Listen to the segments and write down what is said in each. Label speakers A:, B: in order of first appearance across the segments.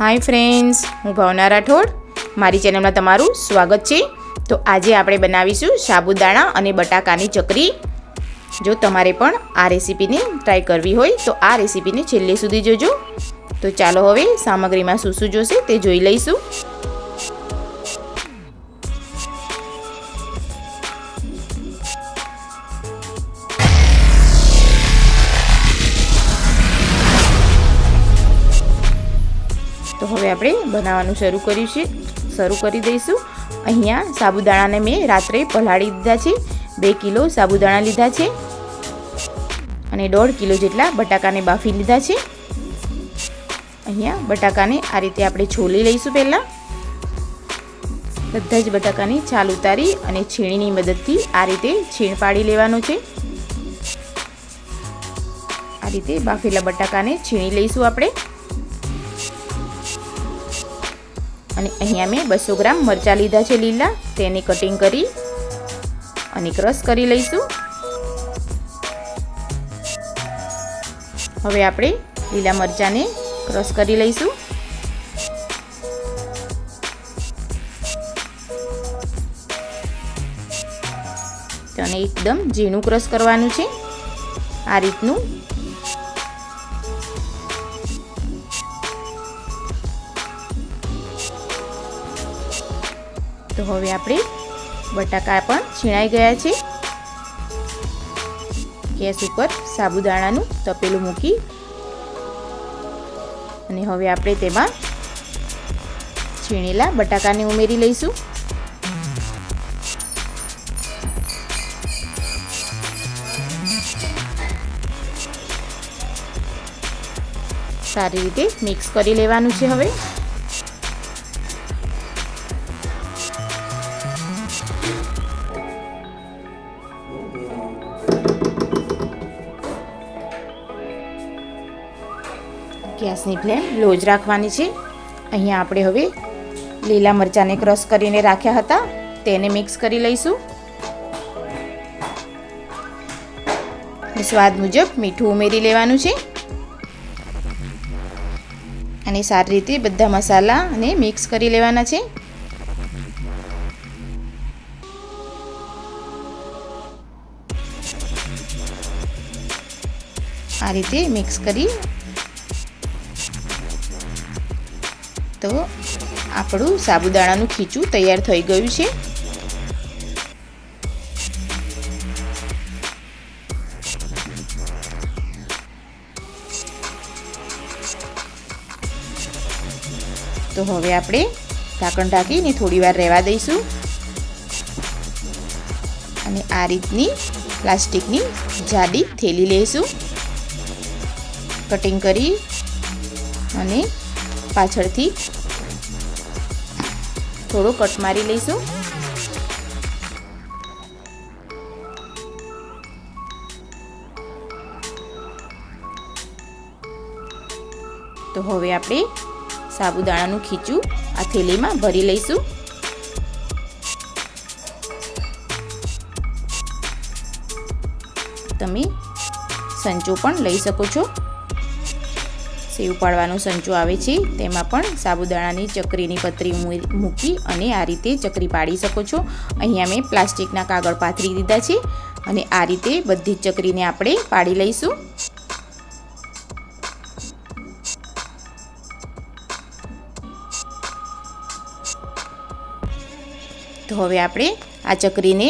A: Hi friends, હું ભાવના રાઠોડ. મારી ચેનલમાં તમારું સ્વાગત છે. તો આજે આપણે બનાવીશું સાબુદાણા અને બટાકાની ચકરી. જો તમારે પણ આ રેસીપીને ટ્રાય કરવી હોય, તો આ રેસીપીને છેલ્લે સુધી જોજો. તો ચાલો હવે સામગ્રીમાં શું શું જોશે તે જોઈ લઈશું. હવે આપણે બનાવવાનું શરૂ કર્યું છે. શરૂ કરી દઈશું. અહીંયા સાબુદાણાને મેં રાત્રે પલાળી દીધા છે. બે કિલો સાબુદાણા લીધા છે. અને દોઢ કિલો જેટલા બટાકાને બાફી લીધા છે. અહીંયા બટાકાને આ રીતે આપણે છોલી લઈશું પહેલાં. બધા જ બટાકાની છાલ ઉતારી અને છીણીની મદદથી આ રીતે છીણ પાડી લેવાનું છે. આ રીતે બાફેલા બટાકાને છીણી લઈશું આપણે. અને અહીંયા મેં બસો ગ્રામ મરચાં લીધા છે લીલા. તેને કટિંગ કરી અને ક્રશ કરી લઈશું. હવે આપણે લીલા મરચાંને ક્રશ કરી લઈશું. તેને એકદમ ઝીણું ક્રશ કરવાનું છે. આ રીતનું તો હવે આપણે બટાકા પણ છીણાઈ ગયા છે. ગેસ ઉપર સાબુદાણાનું તપેલું મૂકી અને હવે આપણે તેમાં છીણેલા બટાકાને ઉમેરી લઈશું. સારી રીતે મિક્સ કરી લેવાનું છે હવે. ગેસની ફ્લેમ લો જ રાખવાની છે. અહીંયા આપણે હવે લીલા મરચાંને ક્રશ કરીને રાખ્યા હતા. તેને મિક્સ કરી લઈશું. સ્વાદ મુજબ મીઠું ઉમેરી લેવાનું છે. અને સારી રીતે બધા મસાલાને મિક્સ કરી લેવાના છે. આ રીતે મિક્સ કરી તો આપણું સાબુદાણાનું ખીચું તૈયાર થઈ ગયું છે. તો હવે આપણે ઢાંકણ ઢાંકીને થોડી વાર રહેવા દઈશું. અને આ રીતની પ્લાસ્ટિકની જાડી થેલી લઈશું કટિંગ કરી અને પાછળથી થોડો કટ મારી લઈશું. તો હવે આપણે સાબુદાણાનું ખીચું આ થેલીમાં ભરી લઈશું. તમે સંચો પણ લઈ શકો છો. સેવ પાડવાનો સંચો આવે છે. તેમાં પણ સાબુદાણાની ચકરીની પતરી મૂકી અને આ રીતે ચકરી પાડી શકો છો. અહીંયા મેં પ્લાસ્ટિકના કાગળ પાથરી દીધા છે અને આ રીતે બધી જ ચકરીને આપણે પાડી લઈશું. તો હવે આપણે આ ચકરીને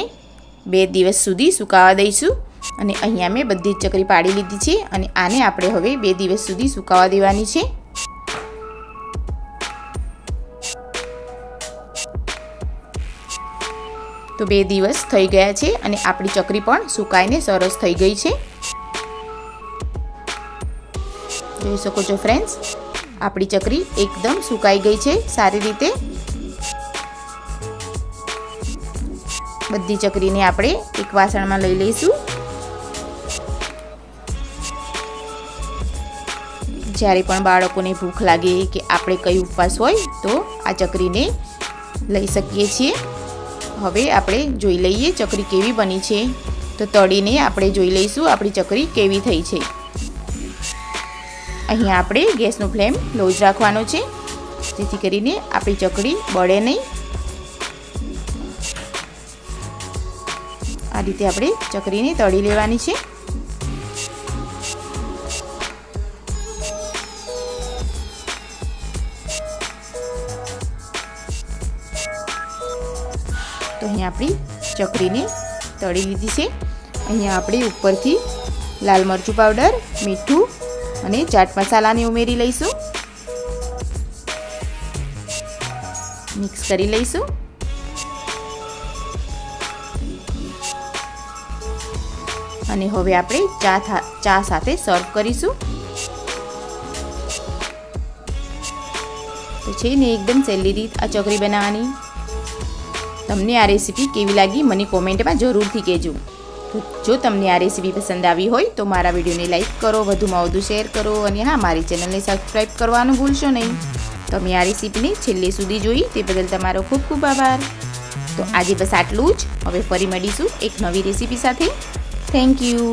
A: બે દિવસ સુધી સુકાવા દઈશું. અને અહીંયા મેં બધી જ ચકરી પાડી લીધી છે અને આને આપણે હવે બે દિવસ સુધી સુકાવા દેવાની છે. તો બે દિવસ થઈ ગયા છે અને આપણી ચકરી પણ સુકાઈને સરસ થઈ ગઈ છે. જોઈ શકો છો ફ્રેન્ડ્સ આપણી ચકરી એકદમ સુકાઈ ગઈ છે સારી રીતે. બધી ચકરીને આપણે એક વાસણમાં લઈ લઈશું. જ્યારે પણ બાળકોને ભૂખ લાગે કે આપણે કઈ ઉપવાસ હોય, તો આ ચકરીને લઈ શકીએ છીએ. હવે આપણે જોઈ લઈએ ચકરી કેવી બની છે. તો તળીને આપણે જોઈ લઈશું આપણી ચકરી કેવી થઈ છે. અહીંયા આપણે ગેસનો ફ્લેમ લો જ રાખવાનો છે. જેથી કરીને આપણી ચકડી બળે નહીં. આ રીતે આપણે ચકરીને તળી લેવાની છે. અહીંયા આપણી ચકરીને તળી લીધી છે. અહીંયા આપણે ઉપરથી લાલ મરચું પાવડર, મીઠું અને ચાટ મસાલાને ઉમેરી લઈશું. મિક્સ કરી લઈશું. અને હવે આપણે ચા ચા સાથે સર્વ કરીશું. તો છે ને, એકદમ સહેલી રીત આ ચકરી બનાવવાની. તમને આ રેસીપી કેવી લાગી મને કોમેન્ટમાં જરૂરથી કહેજો. જો તમને આ રેસીપી પસંદ આવી હોય તો મારા વિડીયોને લાઇક કરો, વધુમાં વધુ શેર કરો અને હા, મારી ચેનલને સબસ્ક્રાઈબ કરવાનું ભૂલશો નહીં. તમે આ રેસીપીને છેલ્લે સુધી જોઈ તે બદલ તમારો ખૂબ ખૂબ આભાર. તો આજે બસ આટલું જ. હવે ફરી મળીશું એક નવી રેસીપી સાથે. Thank you